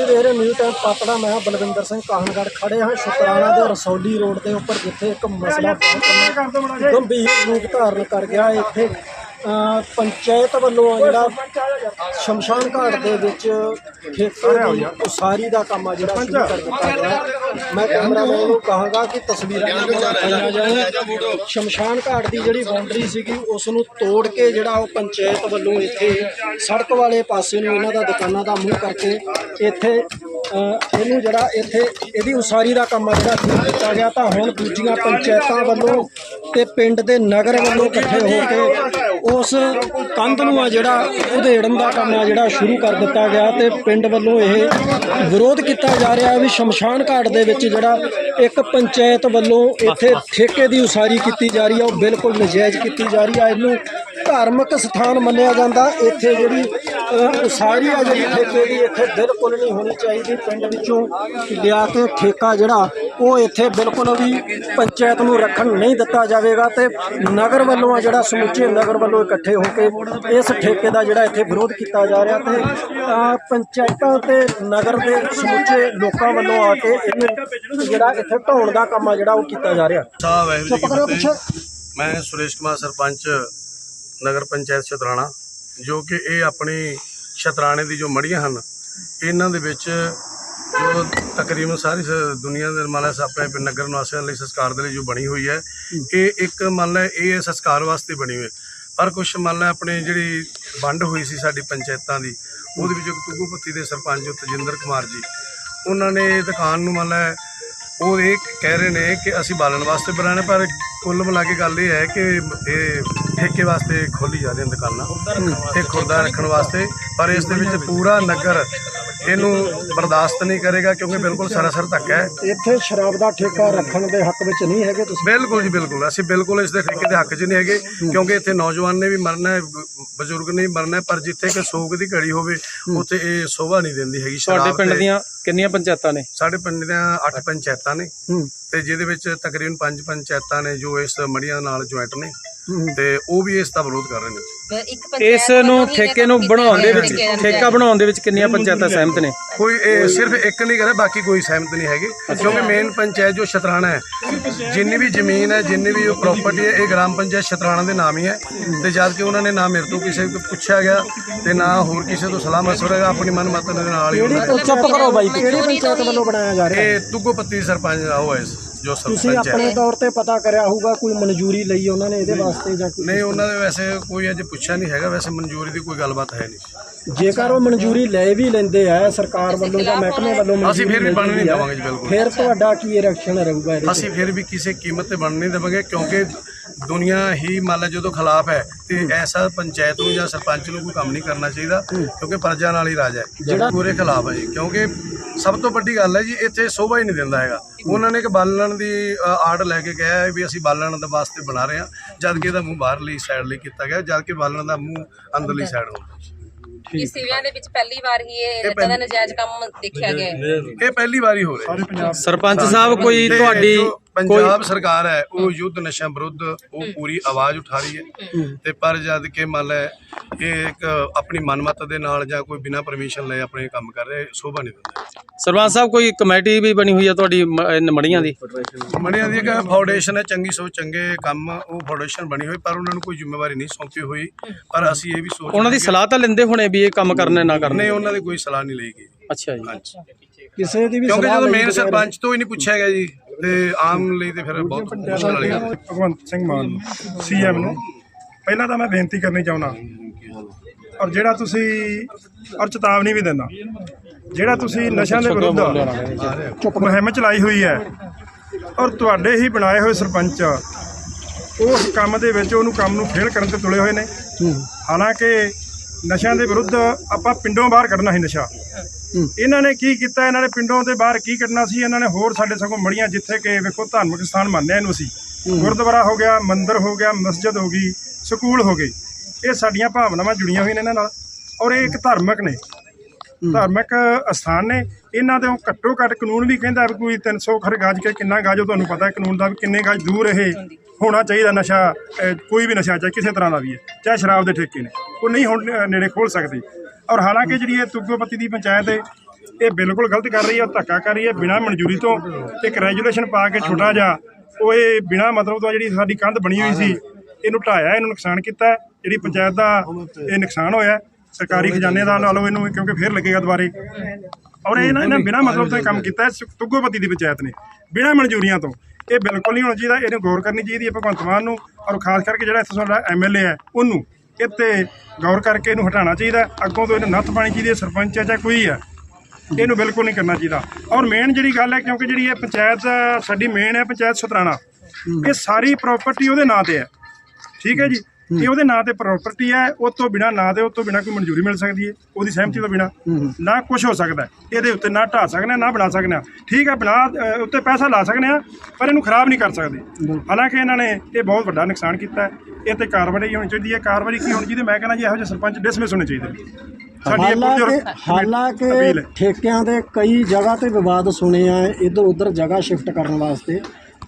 ਤੁਸੀਂ ਦੇਖ ਰਹੇ ਨਿਊ ਟਾਈਮ ਪਾਤੜਾ ਮੈਂ ਬਲਵਿੰਦਰ ਸਿੰਘ ਕਾਹਨਗੜ੍ਹ ਖੜੇ ਹਾਂ ਸ਼ੁਕਰਾਨਾ ਦੇ ਰਸੌਲੀ ਰੋਡ ਦੇ ਉੱਪਰ ਜਿੱਥੇ ਇੱਕ ਮਸਲਾ ਬਹੁਤ ਗੰਭੀਰ ਰੂਪ ਧਾਰਨ ਕਰ ਗਿਆ। ਇੱਥੇ ਪੰਚਾਇਤ ਵੱਲੋਂ ਆ ਜਿਹੜਾ ਸ਼ਮਸ਼ਾਨ ਘਾਟ ਦੇ ਵਿੱਚ ਠੇਕੇ ਦੀ ਉਸਾਰੀ ਦਾ ਕੰਮ ਆ ਜਿਹੜਾ ਸ਼ੁਰੂ ਕਰ ਦਿੱਤਾ ਗਿਆ ਹੈ। ਮੈਂ ਕੈਮਰਾਮੈਨ ਨੂੰ ਕਹਾਂਗਾ ਕਿ ਤਸਵੀਰਾਂ ਜਿਹੜੀਆਂ ਦਿਖਾਈਆਂ ਜਾਣ ਸ਼ਮਸ਼ਾਨ ਘਾਟ ਦੀ ਜਿਹੜੀ ਬਾਉਂਡਰੀ ਸੀਗੀ ਉਸ ਨੂੰ ਤੋੜ ਕੇ ਜਿਹੜਾ ਉਹ ਪੰਚਾਇਤ ਵੱਲੋਂ ਇੱਥੇ ਸੜਕ ਵਾਲੇ ਪਾਸੇ ਨੂੰ ਇਹਨਾਂ ਦਾ ਦੁਕਾਨਾਂ ਦਾ ਮੂੰਹ ਕਰਕੇ ਇੱਥੇ ਇਹਨੂੰ ਜਿਹੜਾ ਇੱਥੇ ਇਹਦੀ ਉਸਾਰੀ ਦਾ ਕੰਮ ਆ ਜਿਹੜਾ ਸ਼ੁਰੂ ਕੀਤਾ ਗਿਆ। ਤਾਂ ਹੁਣ ਦੂਜੀਆਂ ਪੰਚਾਇਤਾਂ ਵੱਲੋਂ ਤੇ ਪਿੰਡ ਦੇ ਨਗਰ ਵੱਲੋਂ ਇਕੱਠੇ ਹੋ ਕੇ ਉਸ ਕੰਧ ਨੂੰ ਆ ਜਿਹੜਾ ਉਧੇੜਨ ਦਾ ਕੰਮ ਆ ਜਿਹੜਾ ਸ਼ੁਰੂ ਕਰ ਦਿੱਤਾ ਗਿਆ ਤੇ ਪਿੰਡ ਵੱਲੋਂ ਇਹ ਵਿਰੋਧ ਕੀਤਾ ਜਾ ਰਿਹਾ ਵੀ ਸ਼ਮਸ਼ਾਨ ਘਾਟ ਦੇ ਵਿੱਚ ਜਿਹੜਾ ਇੱਕ ਪੰਚਾਇਤ ਵੱਲੋਂ ਇੱਥੇ ਠੇਕੇ ਦੀ ਉਸਾਰੀ ਕੀਤੀ ਜਾ ਰਹੀ ਹੈ ਉਹ ਬਿਲਕੁਲ ਨਜਾਇਜ਼ ਕੀਤੀ ਜਾ ਰਹੀ ਆ। ਇਹਨੂੰ ਧਾਰਮਿਕ ਸਥਾਨ ਮੰਨਿਆ ਜਾਂਦਾ। ਇੱਥੇ ਜਿਹੜੀ ਉਸਾਰੀ ਆ ਜਿਹੜੀ ਠੇਕੇ ਦੀ ਇੱਥੇ ਬਿਲਕੁਲ ਨਹੀਂ ਹੋਣੀ ਚਾਹੀਦੀ ਪਿੰਡ ਵਿੱਚੋਂ। ਲਿਆ ਕੇ ਠੇਕਾ ਜਿਹੜਾ ਉਹ ਇੱਥੇ ਬਿਲਕੁਲ ਵੀ ਪੰਚਾਇਤ ਨੂੰ ਰੱਖਣ ਨਹੀਂ ਦਿੱਤਾ ਜਾਵੇਗਾ ਤੇ ਨਗਰ ਵੱਲੋਂ ਆ ਜਿਹੜਾ ਸਮੁੱਚੇ ਨਗਰ ਵੱਲੋਂ ਇਕੱਠੇ ਹੋ ਕੇ ਇਸ ਠੇਕੇ ਦਾ ਜਿਹੜਾ ਇੱਥੇ ਵਿਰੋਧ ਕੀਤਾ ਜਾ ਰਿਹਾ ਤੇ ਪੰਚਾਇਤਾਂ ਤੇ ਨਗਰ ਦੇ ਸਮੁੱਚੇ ਲੋਕਾਂ ਵੱਲੋਂ ਆ ਕੇ ਇਹਨੂੰ ਜਿਹੜਾ ਇੱਥੇ ਢਾਉਣ ਦਾ ਕੰਮ ਆ ਜਿਹੜਾ ਉਹ ਕੀਤਾ ਜਾ ਰਿਹਾ। ਮੈਂ ਸੁਰੇਸ਼ ਕੁਮਾਰ ਸਰਪੰਚ ਨਗਰ ਪੰਚਾਇਤ ਸ਼ਤਰਾਣਾ, ਜੋ ਕਿ ਇਹ ਆਪਣੀ ਸ਼ਤਰਾਣੇ ਦੀ ਜੋ ਮੜੀਆਂ ਹਨ, ਇਹਨਾਂ ਦੇ ਵਿੱਚ ਜੋ ਤਕਰੀਬਨ ਸਾਰੀ ਸ- ਦੁਨੀਆ ਦੇ ਮਾਲਾ ਆਪਣੇ ਨਗਰ ਨਿਵਾਸੀਆਂ ਲਈ ਸੰਸਕਾਰ ਦੇ ਲਈ ਜੋ ਬਣੀ ਹੋਈ ਹੈ, ਇਹ ਇੱਕ ਮੰਨ ਲੈ ਇਹ ਸੰਸਕਾਰ ਵਾਸਤੇ ਬਣੀ ਹੋਈ ਪਰ ਕੁਝ ਮੰਨ ਲੈ ਆਪਣੇ ਜਿਹੜੀ ਵੰਡ ਹੋਈ ਸੀ ਸਾਡੀ ਪੰਚਾਇਤਾਂ ਦੀ, ਉਹਦੇ ਵਿੱਚ ਤੁਗੂਪੱਤੀ ਦੇ ਸਰਪੰਚ ਤਜਿੰਦਰ ਕੁਮਾਰ ਜੀ, ਉਹਨਾਂ ਨੇ ਇਹ ਦੁਕਾਨ ਨੂੰ ਮੰਨ ਲੈ ਉਹ ਇਹ ਕਹਿ ਰਹੇ ਨੇ ਕਿ ਅਸੀਂ ਬਾਲਣ ਵਾਸਤੇ ਬਣਾਉਣਾ ਪਰ ਕੁੱਲ ਮਿਲਾ ਕੇ ਗੱਲ ਇਹ ਹੈ ਕਿ ਇਹ ਠੇਕੇ ਵਾਸਤੇ ਖੋਲੀ ਜਾ ਰਹੀਆਂ ਦੁਕਾਨਾਂ ਤੇ ਖੁਰਦਾ ਰੱਖਣ ਵਾਸਤੇ ਪਰ ਇਸ ਦੇ ਵਿੱਚ ਪੂਰਾ ਨਗਰ ਇਹਨੂੰ ਬਰਦਾਸ਼ਤ ਨਹੀਂ ਕਰੇਗਾ ਕਿਉਂਕਿ ਬਿਲਕੁਲ ਸਰਾਸਰ ਧੱਕਾ ਹੈ। ਇੱਥੇ ਸ਼ਰਾਬ ਦਾ ਠੇਕਾ ਰੱਖਣ ਦੇ ਹੱਕ ਵਿੱਚ ਨਹੀਂ ਹੈਗੇ ਤੁਸੀਂ? ਬਿਲਕੁਲ ਜੀ ਬਿਲਕੁਲ। ਅਸੀਂ ਬਿਲਕੁਲ ਇਸ ਦੇ ਠੇਕੇ ਦੇ ਹੱਕ 'ਚ ਨਹੀਂ ਹੈਗੇ ਕਿਉਂਕਿ ਇੱਥੇ ਨੌਜਵਾਨ ਨੇ ਵੀ ਮਰਨਾ ਹੈ ਬਜ਼ੁਰਗ ਨੇ ਵੀ ਮਰਨਾ ਹੈ ਪਰ ਜਿੱਥੇ ਕਿ ਸੋਗ ਦੀ ਘੜੀ ਹੋਵੇ ਉੱਥੇ ਇਹ ਸ਼ੋਭਾ ਨਹੀਂ ਦਿੰਦੀ ਹੈਗੀ ਤੁਹਾਡੇ ਸ਼ਰਾਬ ਪਿੰਡ ਦੀਆਂ ਕਿੰਨੀਆਂ ਪੰਚਾਇਤਾਂ ਨੇ? ਸਾਡੇ ਪਿੰਡ ਦੀਆਂ 8 ਪੰਚਾਇਤਾਂ ਨੇ। ਹੂੰ। ਤੇ ਜਿਹਦੇ ਵਿੱਚ ਤਕਰੀਬਨ 5 ਪੰਚਾਇਤਾਂ ਨੇ ਜੋ ਇਸ ਮੜੀਆਂ ਨਾਲ ਜੁਆਇੰਟ ਨੇ ਤੇ ਉਹ ਵੀ ਇਸ ਦਾ ਵਿਰੋਧ ਕਰ ਰਹੇ ਨੇ। ਇਸ ਨੂੰ ਠੇਕੇ ਨੂੰ ਬਣਾਉਣ ਦੇ ਵਿੱਚ ਠੇਕਾ ਬਣਾਉਣ ਦੇ ਵਿੱਚ ਕਿੰਨੀਆਂ ਪੰਚਾਇਤਾਂ ਸਹਿਮਤ ਨੇ? ਕੋਈ ਇਹ ਸਿਰਫ ਇੱਕ ਨਹੀਂ ਕਰੇ ਬਾਕੀ ਕੋਈ ਸਹਿਮਤ ਨਹੀਂ ਹੈਗੇ ਕਿਉਂਕਿ ਮੇਨ ਪੰਚਾਇਤ ਜੋ ਸ਼ਤਰਾਣਾ ਹੈ ਜਿੰਨੀ ਵੀ ਜ਼ਮੀਨ ਹੈ ਜਿੰਨੀ ਵੀ ਪ੍ਰਾਪਰਟੀ ਹੈ ਇਹ ਗ੍ਰਾਮ ਪੰਚਾਇਤ ਸ਼ਤਰਾਣਾ ਦੇ ਨਾਮ ਹੀ ਹੈ। ਤੇ ਜਦ ਕਿ ਉਹਨਾਂ ਨੇ ਨਾ ਮੇਰੇ ਤੋਂ ਕਿਸੇ ਤੋਂ ਪੁੱਛਿਆ ਗਿਆ ਤੇ ਨਾ ਹੋਰ ਕਿਸੇ ਤੋਂ ਸਲਾਹ ਮਸ਼ਵਰਾ ਆਪਣੀ ਮਨਮਤ ਦੇ ਨਾਲ ਹੀ ਉਹਨਾਂ ਚੁੱਪ ਕਰੋ ਬਾਈ ਕਿਹੜੀ ਪੰਚਾਇਤ ਵੱਲੋਂ ਬਣਾਇਆ ਜਾ ਰਿਹਾ? ਨੇ। ਇਹ ਤੁਗੋਪੱਤੀ ਸਰਪੰਚ ਉਹ ਹੈ ਜੋ ਤੁਸੀਂ ਸਰਪੰਚ ਹੈ। ਆਪਣੇ ਤੌਰ ਤੇ ਪਤਾ ਕਰਿਆ ਹੋਊਗਾ ਕੋਈ ਮਨਜ਼ੂਰੀ ਲਈ ਉਹਨਾਂ ਨੇ ਇਹਦੇ ਵਾਸਤੇ ਜਾਂ ਕੋਈ ਨਹੀਂ ਉਹਨਾਂ ਦੇ ਵੈਸੇ ਕੋਈ ਅਜੇ ਪੁੱਛਿਆ ਨਹੀਂ ਹੈਗਾ ਵੈਸੇ ਮਨਜ਼ੂਰੀ ਦੀ ਕੋਈ ਗੱਲਬਾਤ ਹੈ ਨਹੀਂ। ਜੇਕਰ ਉਹ ਮਨਜ਼ੂਰੀ ਲੈ ਵੀ ਲੈਂਦੇ ਆ ਸਰਕਾਰ ਵੱਲੋਂ ਜਾਂ ਮਹਿਕਮੇ ਵੱਲੋਂ ਅਸੀਂ ਫਿਰ ਵੀ ਬਣਨ ਨਹੀਂ ਆ, ਦੇਵਾਂਗੇ ਜੀ ਬਿਲਕੁਲ। ਫਿਰ ਤੁਹਾਡਾ ਕੀ ਰਿਐਕਸ਼ਨ ਰਹੂਗਾ ਇਹਦੇ ਅਸੀਂ ਫਿਰ ਵੀ ਕਿਸੇ ਕੀਮਤ ਤੇ ਬਣ ਨਹੀਂ ਦੇਵਾਂਗੇ ਕਿਉਂਕਿ ਦੁਨੀਆ ਹੀ ਮੰਨ ਲਾ ਜਦੋਂ ਖਿਲਾਫ ਹੈ ਤੇ ਐਸਾ ਪੰਚਾਇਤ ਨੂੰ ਜਾਂ ਸਰਪੰਚ ਨੂੰ ਕੋਈ ਕੰਮ ਨਹੀਂ ਕਰਨਾ ਚਾਹੀਦਾ ਕਿਉਂਕਿ ਪ੍ਰਜਾ ਨਾਲ ਹੀ ਰਾਜ ਹੈ। ਜਿਹੜਾ ਪੂਰੇ ਖਿਲਾਫ ਹੈ ਜੀ ਕਿਉਂਕਿ ਸਭ ਤੋਂ ਵੱਡੀ ਗੱਲ ਹੈ ਜੀ ਇੱਥੇ ਸ਼ੋਭਾ ਹੀ ਨਹੀਂ ਦਿੰਦਾ ਹੈਗਾ। ਉਹਨਾਂ ਨੇ ਇੱਕ ਬਾਲਣ ਦੀ ਆੜ ਲੈ ਕੇ ਕਿਹਾ ਹੈ ਵੀ ਅਸੀਂ ਬਾਲਣ ਦੇ ਵਾਸਤੇ ਬਣਾ ਰਹੇ ਹਾਂ ਜਦ ਕਿ ਇਹਦਾ ਮੂੰਹ ਬਾਹਰਲੀ ਸਾਈਡ ਲਈ ਕੀਤਾ ਗਿਆ ਜਦ ਕਿ ਬਾਲਣ ਦਾ ਮੂੰਹ ਅੰਦਰਲੀ ਸਾਈਡ ਹੁੰਦਾ ਇਸ ਸਿਵਿਆਂ ਦੇ ਵਿੱਚ ਪਹਿਲੀ ਵਾਰ ਹੀ ਇਹ ਇਦਾਂ ਦਾ ਨਜਾਇਜ਼ ਕੰਮ ਦੇਖਿਆ ਗਿਆ ਹੈ। ਇਹ ਪਹਿਲੀ ਵਾਰੀ ਹੋ ਰਿਹਾ ਸਰਪੰਚ ਸਾਹਿਬ ਕੋਈ ਤੁਹਾਡੀ ਪੰਜਾਬ ਸਰਕਾਰ ਹੈ ਉਹ ਯੁੱਧ ਨਸ਼ਾ ਵਿਰੁੱਧ ਉਹ ਪੂਰੀ ਆਵਾਜ਼ ਉਠਾ ਰਹੀ ਹੈ। ਤੇ ਪਰ ਜਦ ਕਿ ਮੰਨ ਲੈ ਇਹ ਇੱਕ ਆਪਣੀ ਮਨਮਤ ਦੇ ਨਾਲ ਜਾਂ ਕੋਈ ਬਿਨਾਂ ਪਰਮਿਸ਼ਨ ਲਏ ਆਪਣੇ ਕੰਮ ਕਰ ਰਹੇ ਸ਼ੋਭਾ ਨਹੀਂ ਦਿੰਦਾ। ਸਰਪੰਚ ਸਾਹਿਬ ਕੋਈ ਕਮੇਟੀ ਵੀ ਬਣੀ ਹੋਈ ਹੈ ਤੁਹਾਡੀ ਮੜੀਆਂ ਦੀ? ਮੜੀਆਂ ਦੀ ਇੱਕ ਫਾਊਂਡੇਸ਼ਨ ਹੈ ਚੰਗੀ ਸੋਚ ਚੰਗੇ ਕੰਮ ਉਹ ਫਾਊਂਡੇਸ਼ਨ ਬਣੀ ਹੋਈ ਪਰ ਉਹਨਾਂ ਨੂੰ ਕੋਈ ਜ਼ਿੰਮੇਵਾਰੀ ਨਹੀਂ ਸੌਂਪੀ ਹੋਈ। ਪਰ ਅਸੀਂ ਇਹ ਵੀ ਸੋਚ ਉਹਨਾਂ ਦੀ ਸਲਾਹ ਤਾਂ ਲੈਂਦੇ ਹੋਣੇ ਵੀ ਇਹ ਕੰਮ ਕਰਨਾ ਨਾ ਕਰਨਾ ਨਹੀਂ ਉਹਨਾਂ ਦੀ ਕੋਈ ਸਲਾਹ ਨਹੀਂ ਲਈ ਗਈ। ਅੱਛਾ ਜੀ। ਕਿਸੇ ਦੀ ਵੀ ਕਿਉਂਕਿ ਜਦੋਂ ਮੇਨ ਸਰਪੰਚ ਤੋਂ ਹੀ ਨਹੀਂ ਪੁੱਛਿਆ ਗਿਆ ਜੀ। ਤੇ ਆਮ ਲਈ ਤੇ ਫਿਰ ਬਹੁਤ ਮੁਸ਼ਕਲ ਵਾਲੀ ਗੱਲ ਹੈ। ਭਗਵੰਤ ਸਿੰਘ ਮਾਨ ਸੀਐਮ ਨੂੰ। ਪਹਿਲਾਂ ਤਾਂ ਮੈਂ ਬੇਨਤੀ ਕਰਨੀ ਚਾਹੁੰਦਾ ਔਰ ਜਿਹੜਾ ਤੁਸੀਂ ਔਰ ਚੇਤਾਵਨੀ ਵੀ ਦਿੰਦਾ ਜਿਹੜਾ ਤੁਸੀਂ ਨਸ਼ਿਆਂ ਦੇ ਵਿਰੁੱਧ ਮੁਹਿੰਮ ਚਲਾਈ ਹੋਈ ਹੈ ਔਰ ਤੁਹਾਡੇ ਹੀ ਬਣਾਏ ਹੋਏ ਸਰਪੰਚ ਉਸ ਕੰਮ ਦੇ ਵਿੱਚ ਉਹਨੂੰ ਕੰਮ ਨੂੰ ਫੇਲ ਕਰਨ ਤੇ ਤੁਲੇ ਹੋਏ ਨੇ। ਹਾਲਾਂਕਿ ਨਸ਼ਿਆਂ ਦੇ ਵਿਰੁੱਧ ਆਪਾਂ ਪਿੰਡੋਂ ਬਾਹਰ ਕੱਢਣਾ ਸੀ ਨਸ਼ਾ। ਇਹਨਾਂ ਨੇ ਕੀ ਕੀਤਾ? ਇਹਨਾਂ ਨੇ ਪਿੰਡੋਂ ਦੇ ਬਾਹਰ ਕੀ ਕੱਢਣਾ ਸੀ? ਇਹਨਾਂ ਨੇ ਹੋਰ ਸਾਡੇ ਸਗੋਂ ਮੜੀਆਂ ਜਿੱਥੇ ਕਿ ਵੇਖੋ ਧਾਰਮਿਕ ਸਥਾਨ ਮੰਨਿਆ ਇਹਨੂੰ ਅਸੀਂ। ਗੁਰਦੁਆਰਾ ਹੋ ਗਿਆ ਮੰਦਿਰ ਹੋ ਗਿਆ ਮਸਜਿਦ ਹੋ ਗਈ ਸਕੂਲ ਹੋ ਗਏ। ਇਹ ਸਾਡੀਆਂ ਭਾਵਨਾਵਾਂ ਜੁੜੀਆਂ ਹੋਈਆਂ ਨੇ ਇਹਨਾਂ ਨਾਲ ਔਰ ਇਹ ਇੱਕ ਧਾਰਮਿਕ ਨੇ। ਧਾਰਮਿਕ ਅਸਥਾਨ ਨੇ। ਇਹਨਾਂ ਦੇ ਘੱਟੋ ਘੱਟ ਕਾਨੂੰਨ ਵੀ ਕਹਿੰਦਾ ਵੀ ਕੋਈ 300 ਖਰ ਗਾਜ ਕੇ ਕਿੰਨਾ ਗਾਜ ਉਹ ਤੁਹਾਨੂੰ ਪਤਾ ਹੈ ਕਾਨੂੰਨ ਦਾ ਵੀ ਕਿੰਨੇ ਗਾਜ ਦੂਰ ਇਹ ਹੋਣਾ ਚਾਹੀਦਾ ਨਸ਼ਾ ਕੋਈ ਵੀ ਨਸ਼ਾ ਚਾਹੇ ਕਿਸੇ ਤਰ੍ਹਾਂ ਦਾ ਵੀ ਹੈ ਚਾਹੇ ਸ਼ਰਾਬ ਦੇ ਠੇਕੇ ਨੇ। ਉਹ ਨਹੀਂ ਹੁਣ ਨੇੜੇ ਖੋਲ ਸਕਦੇ। ਔਰ ਹਾਲਾਂਕਿ ਜਿਹੜੀ ਇਹ ਤੁੱਗੋਪੱਤੀ ਦੀ ਪੰਚਾਇਤ ਹੈ, ਇਹ ਬਿਲਕੁਲ ਗਲਤ ਕਰ ਰਹੀ ਹੈ, ਉਹ ਧੱਕਾ ਕਰ ਰਹੀ ਹੈ ਬਿਨਾਂ ਮਨਜ਼ੂਰੀ ਤੋਂ। ਇੱਕ ਰੈਜੂਲੇਸ਼ਨ ਪਾ ਕੇ ਛੋਟਾ ਜਿਹਾ, ਉਹ ਇਹ ਬਿਨਾਂ ਮਤਲਬ ਤੋਂ ਜਿਹੜੀ ਸਾਡੀ ਕੰਧ ਬਣੀ ਹੋਈ ਸੀ, ਇਹਨੂੰ ਢਾਇਆ ਇਹਨੂੰ ਨੁਕਸਾਨ ਕੀਤਾ ਜਿਹੜੀ ਪੰਚਾਇਤ ਦਾ ਇਹ ਨੁਕਸਾਨ ਹੋਇਆ ਸਰਕਾਰੀ ਖਜ਼ਾਨੇ ਦਾ ਲਾ ਲਓ ਇਹਨੂੰ, ਕਿਉਂਕਿ ਫੇਰ ਲੱਗੇਗਾ ਦੁਬਾਰੇ। ਔਰ ਇਹ ਨਾ ਇਹਨਾਂ ਬਿਨਾਂ ਮਤਲਬ ਤੋਂ ਇਹ ਕੰਮ ਕੀਤਾ ਹੈ ਤੁੱਗੋਪਤੀ ਦੀ ਪੰਚਾਇਤ ਨੇ, ਬਿਨਾਂ ਮਨਜ਼ੂਰੀਆਂ ਤੋਂ। ਇਹ ਬਿਲਕੁਲ ਨਹੀਂ ਹੋਣਾ ਚਾਹੀਦਾ, ਇਹਨੂੰ ਗੌਰ ਕਰਨੀ ਚਾਹੀਦੀ ਹੈ ਭਗਵੰਤ ਮਾਨ ਨੂੰ, ਔਰ ਖਾਸ ਕਰਕੇ ਜਿਹੜਾ ਇੱਥੇ ਸਾਡਾ ਐਮਐਲਏ ਹੈ, ਉਹਨੂੰ। ਇਹ 'ਤੇ ਗੌਰ ਕਰਕੇ ਇਹਨੂੰ ਹਟਾਉਣਾ ਚਾਹੀਦਾ, ਅੱਗੋਂ ਤੋਂ ਇਹਨੂੰ ਨੱਥ ਪਾਣੀ ਚਾਹੀਦੀ ਹੈ, ਸਰਪੰਚ ਹੈ ਜਾਂ ਕੋਈ ਹੈ, ਇਹਨੂੰ ਬਿਲਕੁਲ ਨਹੀਂ ਕਰਨਾ ਚਾਹੀਦਾ। ਔਰ ਮੇਨ ਜਿਹੜੀ ਗੱਲ ਹੈ, ਕਿਉਂਕਿ ਜਿਹੜੀ ਇਹ ਪੰਚਾਇਤ, ਸਾਡੀ ਮੇਨ ਹੈ ਪੰਚਾਇਤ ਸਤਰਾਣਾ। ਇਹ ਸਾਰੀ ਪ੍ਰਾਪਰਟੀ ਉਹਦੇ ਨਾਂ ਤੇ ਹੈ। ਠੀਕ ਹੈ ਜੀ। ਇਹ ਉਹਦੇ ਨਾਂ ਤੇ ਪ੍ਰਾਪਰਟੀ ਹੈ ਉਹ ਤੋਂ ਬਿਨਾ ਨਾਂ ਦੇ ਉਹ ਤੋਂ ਬਿਨਾ ਕੋਈ ਮਨਜ਼ੂਰੀ ਮਿਲ ਸਕਦੀ ਹੈ ਉਹਦੀ ਸਹਿਮਤੀ ਤੋਂ ਬਿਨਾ। ਨਾ ਕੁਝ ਹੋ ਸਕਦਾ। ਇਹਦੇ ਉੱਤੇ ਨਾ ਢਾ ਸਕਦੇ ਹਾਂ, ਨਾ ਬਣਾ ਸਕਦੇ ਹਾਂ। ਠੀਕ ਹੈ ਬਣਾ ਉੱਤੇ ਪੈਸਾ ਲਾ ਸਕਦੇ ਆ ਪਰ ਇਹਨੂੰ ਖਰਾਬ ਨਹੀਂ ਕਰ ਸਕਦੇ। ਹਾਲਾਂਕਿ ਇਹਨਾਂ ਨੇ ਇਹ ਬਹੁਤ ਵੱਡਾ ਨੁਕਸਾਨ ਕੀਤਾ ਹੈ। ਇਹ ਤੇ ਕਾਰਵਾਈ ਹੋਣੀ ਚਾਹੀਦੀ ਹੈ। ਕਾਰਵਾਈ ਕੀ ਹੋਣੀ ਚਾਹੀਦੀ ਮੈਂ ਕਹਿੰਦਾ ਜੀ ਇਹੋ ਜਿਹੇ ਸਰਪੰਚ ਡਿਸਮਿਸ ਹੋਣੇ ਚਾਹੀਦੇ ਹਾਲਾਂਕਿ ਠੇਕਿਆਂ ਦੇ ਕਈ ਜਗ੍ਹਾ ਤੇ ਵਿਵਾਦ ਸੁਣੇ ਆ ਇਧਰ ਉਧਰ ਜਗ੍ਹਾ ਸ਼ਿਫਟ ਕਰਨ ਵਾਸਤੇ।